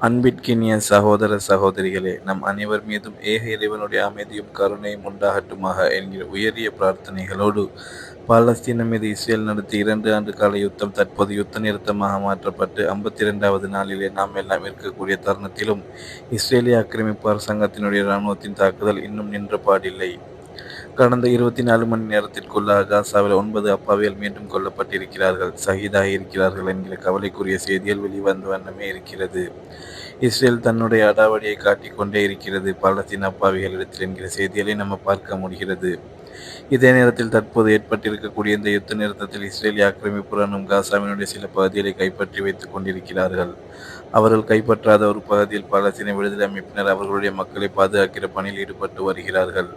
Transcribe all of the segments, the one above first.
அன்பிற்கினிய சகோதர சகோதரிகளே நம் அனைவர் மீதும் ஏக இறைவனுடைய அமைதியும் கருணையும் உண்டாகட்டுமாக என்கிற உயரிய பிரார்த்தனைகளோடு பாலஸ்தீனம் மீது இஸ்ரேல் நடத்திய இரண்டு ஆண்டு கால யுத்தம் தற்போது யுத்த நிறுத்தமாக மாற்றப்பட்டு ஐம்பத்தி இரண்டாவது நாளிலே நாம் எல்லாம் இருக்கக்கூடிய தருணத்திலும் இஸ்ரேலிய ஆக்கிரமிப்பு அரசாங்கத்தினுடைய இராணுவத்தின் தாக்குதல் இன்னும் நின்ற பாடில்லை. கடந்த இருபத்தி நாலு மணி நேரத்திற்குள்ளாக காசாவில் ஒன்பது அப்பாவிகள் மீண்டும் கொல்லப்பட்டிருக்கிறார்கள். சகிதாக இருக்கிறார்கள் என்கிற கவலைக்குரிய செய்திகள் வெளிவந்த வண்ணமே இருக்கிறது. இஸ்ரேல் தன்னுடைய அடாவடியை காட்டிக்கொண்டே இருக்கிறது. பாலஸ்தீன் அப்பாவிகளிடத்தில் என்கிற செய்திகளை நம்ம பார்க்க முடிகிறது. இதே நேரத்தில் தற்போது ஏற்பட்டிருக்கக்கூடிய இந்த யுத்த நிறுத்தத்தில் இஸ்ரேலிய ஆக்கிரமிப்புடனும் காசாவினுடைய சில பகுதிகளை கைப்பற்றி வைத்துக் கொண்டிருக்கிறார்கள். அவர்கள் கைப்பற்றாத ஒரு பகுதியில் பாலஸ்தீன விடுதலை அமைப்பினர் அவர்களுடைய மக்களை பாதுகாக்கிற பணியில் ஈடுபட்டு வருகிறார்கள்.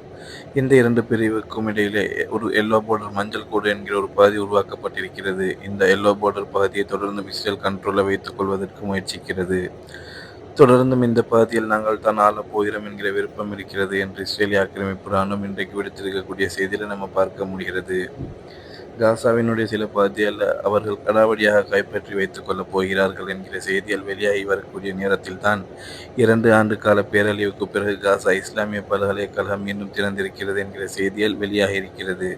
இந்த இரண்டு பிரிவுக்கும் இடையிலே ஒரு எல்லோ போர்டர் மஞ்சள் கூடு என்கிற ஒரு பகுதி உருவாக்கப்பட்டிருக்கிறது. இந்த எல்லோ போர்டர் பகுதியை தொடர்ந்து இஸ்ரேல் கண்ட்ரோலை வைத்துக் கொள்வதற்கு முயற்சிக்கிறது. தொடர்ந்தும் இந்த பகுதியில் நாங்கள் தான் ஆள போகிறோம் என்கிற விருப்பம் இருக்கிறது என்று இஸ்ரேலிய ஆக்கிரமிப்பு ராணுவம் இன்றைக்கு விடுத்திருக்கக்கூடிய செய்தியில் நம்ம பார்க்க முடிகிறது. காசாவினுடைய சில பகுதியில் அவர்கள் கடாவடியாக கைப்பற்றி வைத்துக் கொள்ளப் போகிறார்கள் என்கிற செய்திகள் வெளியாகி வரக்கூடிய நேரத்தில் தான் இரண்டு ஆண்டு கால பேரழிவுக்கு பிறகு காசா இஸ்லாமிய பல்கலைக்கழகம் இன்னும் திறந்திருக்கிறது என்கிற செய்திகள் வெளியாகி இருக்கிறது.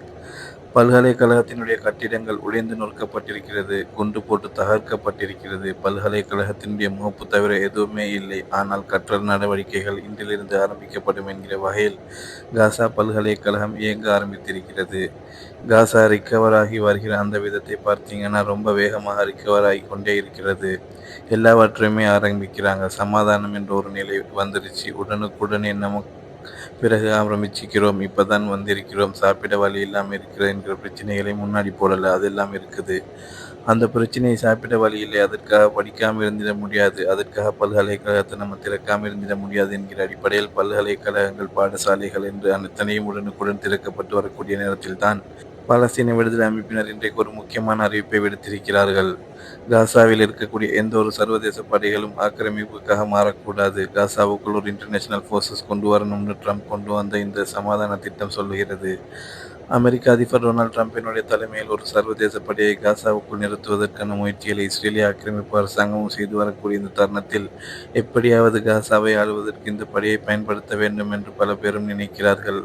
பல்கலைக்கழகத்தினுடைய கட்டிடங்கள் உடைந்து நொறுக்கப்பட்டிருக்கிறது குண்டு போட்டு தகர்க்கப்பட்டிருக்கிறது. பல்கலைக்கழகத்தினுடைய முகப்பு தவிர எதுவுமே இல்லை. ஆனால் கற்றல் நடவடிக்கைகள் இன்றிலிருந்து ஆரம்பிக்கப்படும் என்கிற வகையில் காசா பல்கலைக்கழகம் இயங்க ஆரம்பித்திருக்கிறது. காசா ரிக்கவர் ஆகி வருகிற அந்த விதத்தை பார்த்தீங்கன்னா ரொம்ப வேகமாக ரிக்கவர் ஆகி கொண்டே இருக்கிறது. எல்லாவற்றையுமே ஆரம்பிக்கிறாங்க. சமாதானம் என்ற ஒரு நிலை வந்துருச்சு. உடனுக்குடனே நமக்கு பிறகு ஆரம்பிச்சிக்கிறோம் இப்போ தான் வந்திருக்கிறோம். சாப்பிட வழி இல்லாமல் இருக்கிற என்கிற பிரச்சனைகளை முன்னாடி போடல. அதெல்லாம் இருக்குது. அந்த பிரச்சனையை சாப்பிட வழி இல்லை. அதற்காக படிக்காமல் இருந்திட முடியாது. அதற்காக பல்கலைக்கழகத்தை நம்ம திறக்காமல் இருந்திட முடியாது என்கிற அடிப்படையில் பல்கலைக்கழகங்கள் பாடசாலைகள் என்று அனைத்தனையும் உடனுக்குடன் திறக்கப்பட்டு வரக்கூடிய நேரத்தில் தான் பாலஸ்தீன விடுதலை அமைப்பினர் இன்றைக்கு ஒரு முக்கியமான அறிவிப்பை விடுத்திருக்கிறார்கள். காசாவில் இருக்கக்கூடிய எந்த ஒரு சர்வதேச படைகளும் ஆக்கிரமிப்புக்காக மாறக்கூடாது. காசாவுக்குள் ஒரு இன்டர்நேஷனல் ஃபோர்ஸஸ் கொண்டு வரணும்னு ட்ரம்ப் கொண்டு வந்த இந்த சமாதான திட்டம் சொல்லுகிறது. அமெரிக்க அதிபர் டொனால்டு ட்ரம்பினுடைய தலைமையில் ஒரு சர்வதேச படையை காசாவுக்குள் நிறுத்துவதற்கான முயற்சிகளை இஸ்ரேலிய ஆக்கிரமிப்பு அரசாங்கமும் செய்து வரக்கூடிய இந்த தருணத்தில் எப்படியாவது காசாவை ஆளுவதற்கு இந்த படையை பயன்படுத்த வேண்டும் என்று பல பேரும் நினைக்கிறார்கள்.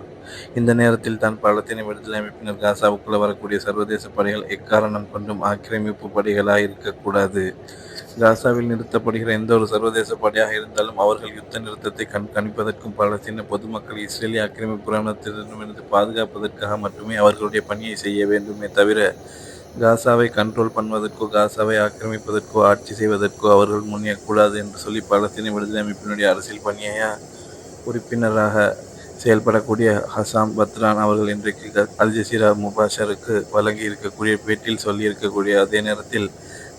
இந்த நேரத்தில் தான் பாலத்தினை விடுதலை அமைப்பினர் காசாவுக்குள்ள வரக்கூடிய சர்வதேச படைகள் எக்காரணம் கொண்டும் ஆக்கிரமிப்பு படைகளாக இருக்கக்கூடாது காசாவில் நிறுத்தப்படுகிற எந்த ஒரு சர்வதேச படையாக இருந்தாலும் அவர்கள் யுத்த நிறுத்தத்தை கண்காணிப்பதற்கும் பாலஸ்தீன பொதுமக்கள் இஸ்ரேலிய ஆக்கிரமிப்பு புராணத்திடமிருந்து பாதுகாப்பதற்காக மட்டுமே அவர்களுடைய பணியை செய்ய வேண்டுமே தவிர காசாவை கண்ட்ரோல் பண்ணுவதற்கோ காசாவை ஆக்கிரமிப்பதற்கோ ஆட்சி செய்வதற்கோ அவர்கள் முன்னியக்கூடாது என்று சொல்லி பாலஸ்தீன விடுதலை அமைப்பினுடைய அரசியல் பணியாக உறுப்பினராக செயல்படக்கூடிய ஹசாம் பத்ரான் அவர்கள் இன்றைக்கு அல் ஜசீரா முபாஷருக்கு வழங்கி இருக்கக்கூடிய பேட்டியில் சொல்லியிருக்கக்கூடிய அதே நேரத்தில்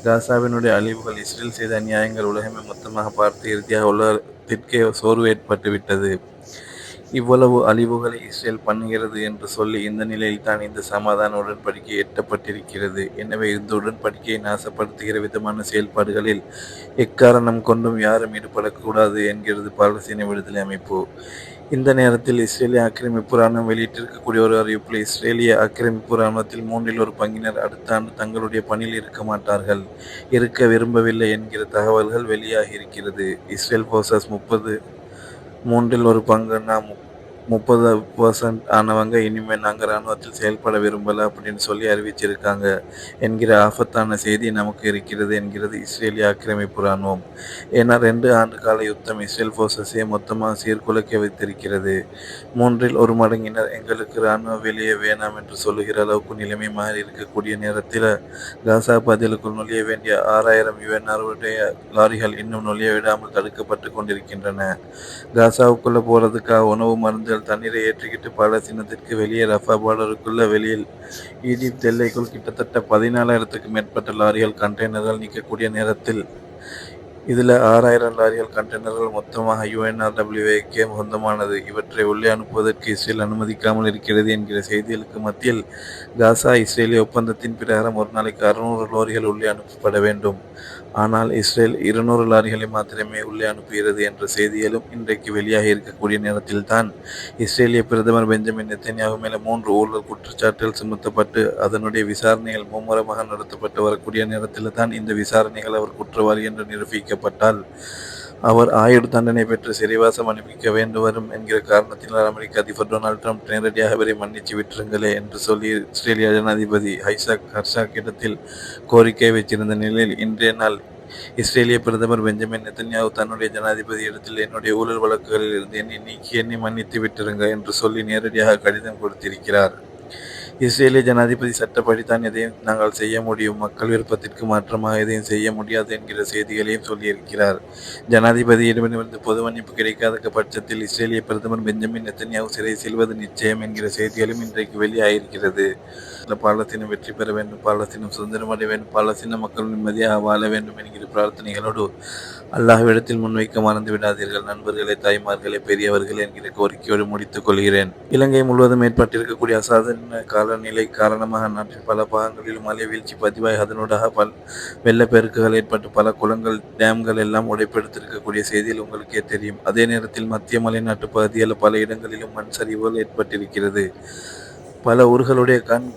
காசாவினுடைய அழிவுகள் இஸ்ரேல் செய்த அநியாயங்கள் உலகமே மொத்தமாக பார்த்து இறுதியாக உலகத்திற்கே சோர்வு ஏற்பட்டுவிட்டது. இவ்வளவு அழிவுகளை இஸ்ரேல் பண்ணுகிறது என்று சொல்லி இந்த நிலையில் தான் இந்த சமாதான உடன்படிக்கை எட்டப்பட்டிருக்கிறது. எனவே இந்த உடன்படிக்கையை நாசப்படுத்துகிற விதமான செயல்பாடுகளில் எக்காரணம் கொண்டும் யாரும் ஈடுபடக்கூடாது என்கிறது பாலஸ்தீன விடுதலை அமைப்பு. இந்த நேரத்தில் இஸ்ரேலிய ஆக்கிரமிப்பு ராணுவம் வெளியிட்டிருக்கக்கூடிய ஒரு அறிவிப்பில் இஸ்ரேலிய ஆக்கிரமிப்பு ராணுவத்தில் மூன்றில் ஒரு பங்கினர் அடுத்த ஆண்டு தங்களுடைய பணியில் இருக்க மாட்டார்கள் இருக்க விரும்பவில்லை என்கிற தகவல்கள் வெளியாகி இருக்கிறது. இஸ்ரேல் போர்சஸ் முப்பது மூன்றில் ஒரு பங்குன்னா முப்பது. முப்பது பர்சன்ட் ஆனவங்க இனிமேல் நாங்கள் இராணுவத்தில் செயல்பட விரும்பலை அப்படின்னு சொல்லி அறிவிச்சிருக்காங்க என்கிற ஆபத்தான செய்தி நமக்கு இருக்கிறது என்கிறது இஸ்ரேலிய ஆக்கிரமிப்பு இராணுவம். ஏன்னா ரெண்டு ஆண்டு கால யுத்தம் இஸ்ரேல் ஃபோர்ஸஸையே மொத்தமாக சீர்குலைக்க வைத்திருக்கிறது. மூன்றில் ஒரு மடங்கினர் எங்களுக்கு இராணுவ வெளியே வேணாம் என்று சொல்லுகிற அளவுக்கு நிலைமை மாறி இருக்கக்கூடிய நேரத்தில் காசா பதிலுக்குள் நுழைய வேண்டிய ஆறாயிரம் யுஎன்ஆருடைய லாரிகள் இன்னும் நுழைய விடாமல் தடுக்கப்பட்டு கொண்டிருக்கின்றன. காசாவுக்குள்ளே போகிறதுக்காக உணவு மருந்து வீரர்கள் தண்ணீரை ஏற்றிக்கிட்டு பாலஸ்தீனத்திற்கு வெளியே ரஃபா பார்டருக்குள்ள வெளியில் ஈஜிப்த் எல்லைக்குள் கிட்டத்தட்ட பதினாலாயிரத்துக்கு மேற்பட்ட லாரிகள் கண்டெய்னர்கள் நிற்கக்கூடிய நேரத்தில் இதில் ஆறாயிரம் லாரிகள் கண்டெய்னர்கள் மொத்தமாக யுஎன்ஆர்டபிள்யூஏக்கே சொந்தமானது இவற்றை உள்ளே அனுப்புவதற்கு இஸ்ரேல் அனுமதிக்காமல் இருக்கிறது என்கிற செய்திகளுக்கு மத்தியில் காசா இஸ்ரேலிய ஒப்பந்தத்தின் பிரகாரம் ஒரு நாளைக்கு அறுநூறு லாரிகள் உள்ளே அனுப்பப்பட வேண்டும். ஆனால் இஸ்ரேல் இருநூறு லாரிகளை மாத்திரமே உள்ளே அனுப்புகிறது என்ற செய்திகளும் இன்றைக்கு வெளியாக இருக்கக்கூடிய நேரத்தில் தான் இஸ்ரேலிய பிரதமர் பெஞ்சமின் நெத்தன்யாகு மேலே மூன்று ஊழல் குற்றச்சாட்டில் சுமத்தப்பட்டு அதனுடைய விசாரணைகள் மும்முரமாக நடத்தப்பட்டு வரக்கூடிய நேரத்தில் தான் இந்த விசாரணைகள் அவர் குற்றவாளி என்று நிரூபிக்கப்பட்டால். அவர் ஆயுள் தண்டனை பெற்று சிறைவாசம் அனுப்பிக்க வேண்டும் வரும் என்கிற காரணத்தினால் அமெரிக்க அதிபர் டொனால்ட் ட்ரம்ப் நேரடியாக அவரை மன்னிச்சு விட்டுருங்களே என்று சொல்லி இஸ்ரேலிய ஜனாதிபதி ஹைசாக் ஹர்ஷாக் இடத்தில் கோரிக்கை வைத்திருந்த நிலையில் இன்றைய நாள் இஸ்ரேலிய பிரதமர் பெஞ்சமின் நெத்தன்யாவு தன்னுடைய ஜனாதிபதி இடத்தில் என்னுடைய ஊழல் வழக்குகளில் இருந்து என்னை நீக்கி என்னை மன்னித்து விட்டுருங்க என்று சொல்லி நேரடியாக கடிதம் கொடுத்திருக்கிறார். இஸ்ரேலிய ஜனாதிபதி சட்டப்படி தான் எதையும் நாங்கள் செய்ய முடியும். மக்கள் விருப்பத்திற்கு மாற்றமாக எதையும் செய்ய முடியாது என்கிற செய்திகளையும் சொல்லியிருக்கிறார். ஜனாதிபதியிடமிருந்து பொது மன்னிப்பு கிடைக்காத பட்சத்தில் இஸ்ரேலிய பிரதமர் பெஞ்சமின் நெத்தன்யாவு சிறை செல்வது நிச்சயம் என்கிற செய்திகளும் இன்றைக்கு வெளியாகியிருக்கிறது பாலஸ்தீனம் வெற்றி பெற வேண்டும். பாலஸ்தீனம் சுதந்திரம் அடைய வேண்டும். பாலஸ்தீன மக்கள் நிம்மதியாக வாழ வேண்டும் என்கிற பிரார்த்தனைகளோடு அல்லாஹ்விடத்தில் முன்வைக்க மறந்து விடாதீர்கள். நண்பர்களே தாய்மார்களே பெரியவர்களே என்கிற கோரிக்கையோடு முடித்துக் கொள்கிறேன். இலங்கை முழுவதும் ஏற்பட்டிருக்கக்கூடிய அசாதாரண காலநிலை காரணமாக நாட்டின் பல பாகங்களில் மழை வீழ்ச்சி பதிவாகி அதனூடாக பல் வெள்ளப்பெருக்குகள் ஏற்பட்டு பல குளங்கள் டேம்கள் எல்லாம் உடைப்பெடுத்திருக்கக்கூடிய செய்தியில் உங்களுக்கே தெரியும். அதே நேரத்தில் மத்திய மலைநாட்டு பகுதியில் பல இடங்களிலும் மண் சரிவுகள் ஏற்பட்டிருக்கிறது. பல ஊர்களுடைய கண்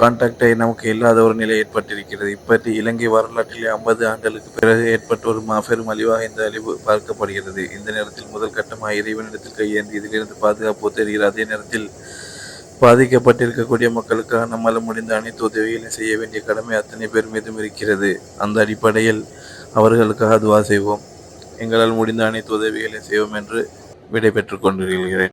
கான்டாக்டை நமக்கு இல்லாத ஒரு நிலை ஏற்பட்டிருக்கிறது. இப்பற்றி இலங்கை வரலாற்றிலே ஐம்பது ஆண்டுகளுக்கு பிறகு ஏற்பட்ட ஒரு மாபெரும் அழிவாக இந்த அழிவு பார்க்கப்படுகிறது. இந்த நேரத்தில் முதல் கட்டமாக இறைவனிடத்தில் கையேந்தி இதிலிருந்து பாதுகாப்பு தெரிகிறது அதே நேரத்தில் பாதிக்கப்பட்டிருக்கக்கூடிய மக்களுக்காக நம்மால் முடிந்த அனைத்து உதவிகளையும் செய்ய வேண்டிய கடமை அத்தனை பேர் மீதும் இருக்கிறது. அந்த அடிப்படையில் அவர்களுக்காக துவா செய்வோம். எங்களால் முடிந்த அனைத்து உதவிகளையும் செய்வோம் என்று விடைபெற்றுக் கொண்டிருக்கிறேன்